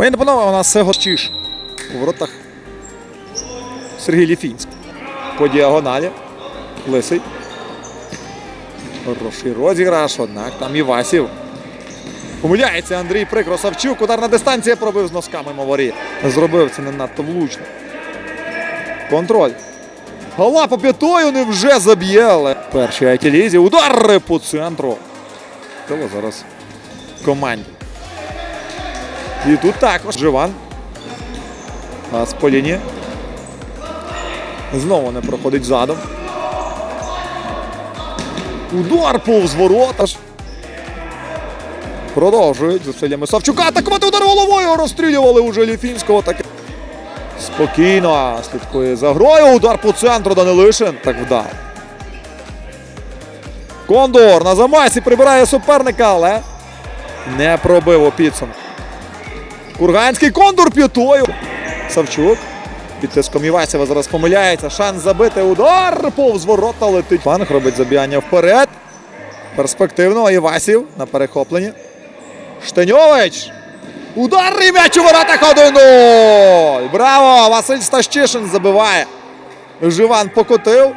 Пані панове, у нас все гостіш. У воротах Сергій Ліфінський. По діагоналі. Лисий. Хороший розіграш, однак там Івасів. Помиляється Андрій Прикро Савчук. Ударна дистанція пробив з носками моворі. Зробив це не надто влучно. Контроль. Гола по п'ятою не вже заб'є, але перший айтілізі. Удар по центру. Тело зараз команді. І тут також Живан. А з по лінії. Знову не проходить задом. Удар повз ворота. Продовжують зусиллями Савчука. Атакувати удар головою. Розстрілювали уже Ліфінського. Таке. Спокійно слідкує за грою. Удар по центру Данилишин. Так вдар. Кондор на замасі прибирає суперника, але не пробив у підсумку. Курганський кондур п'ятою. Савчук. Під тиском Івасєва зараз помиляється. Шанс забити удар. Повз ворота летить. Панк робить забігання вперед. Перспективно. Івасів на перехопленні. Штеньович. Удар і м'яч у воротах 1-0. Браво! Василь Стащишин забиває. Живан покотив.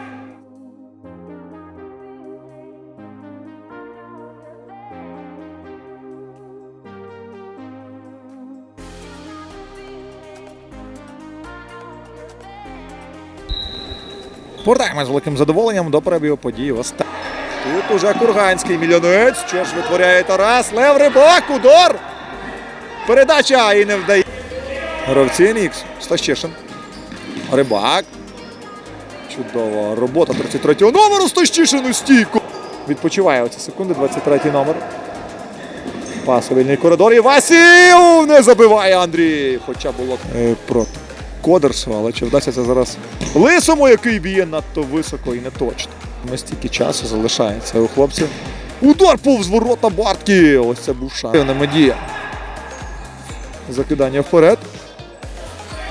Повертаємось з великим задоволенням до перебігу подій. Оста- Тут уже Курганський мільйонець. Що ж витворяє Тарас? Лев Рибак, удар! Передача і не вдає. Гравці Нікс. Стащишин. Рибак. Чудова робота 33-го номеру Стащишин стійку. Відпочиває оці секунди. 23-й номер. Пас вільний коридор. І Васів не забиває Андрій. Хоча було е, проти Кодерсу, але чи вдасться це зараз Лисому, який б'є надто високо і не точно. Ми стільки часу залишається у хлопців. Удар повз ворота Бартки. Ось це був шанс. Медія. Закидання вперед.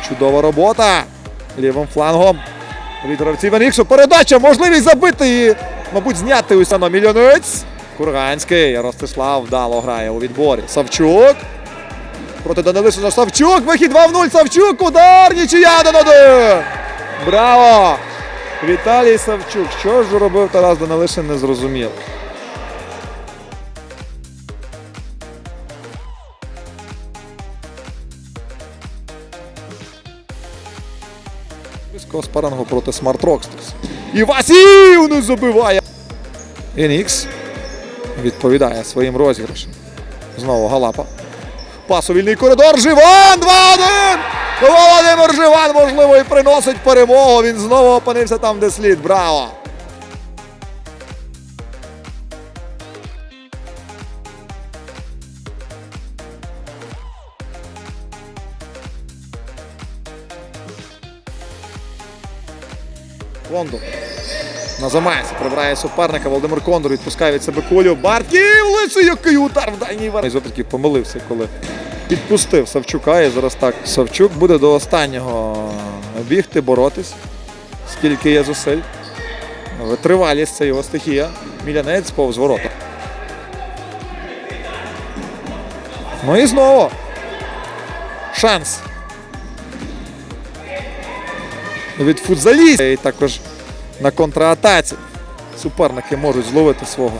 Чудова робота. Лівим флангом. Від гравців Еніксу. Передача, можливість забити і, мабуть, зняти Усано мільйонець. Курганський. Ростислав вдало грає у відборі. Савчук. Проти Данилишина Савчук. Вихід 2 в 0. Савчук. Удар. Нічия 1-1. Браво! Віталій Савчук. Що ж робив Тарас Данилишин, не зрозумів. Близького спарангу проти Smart Rockstars. І Васів не забиває. Енікс відповідає своїм розіграшем. Знову Галапа. Пас у вільний коридор. Живан! 2-1! Володимир Живан, можливо, і приносить перемогу. Він знову опинився там, де слід. Браво! Кондор. На прибирає суперника. Володимир Кондор відпускає від себе кулю. Бартків лице, який удар в дальній вар. Із помилився, коли підпустив Савчука. І зараз так Савчук буде до останнього бігти, боротись. Скільки є зусиль. Витривалість це його стихія. Мілянець повз ворота. Ну і знову. Шанс. Від футзалістів. І також на контратаці суперники можуть зловити свого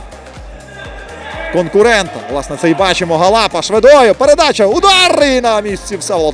конкурента. Власне, це і бачимо Галапа швидою. Передача. Удар і на місці все.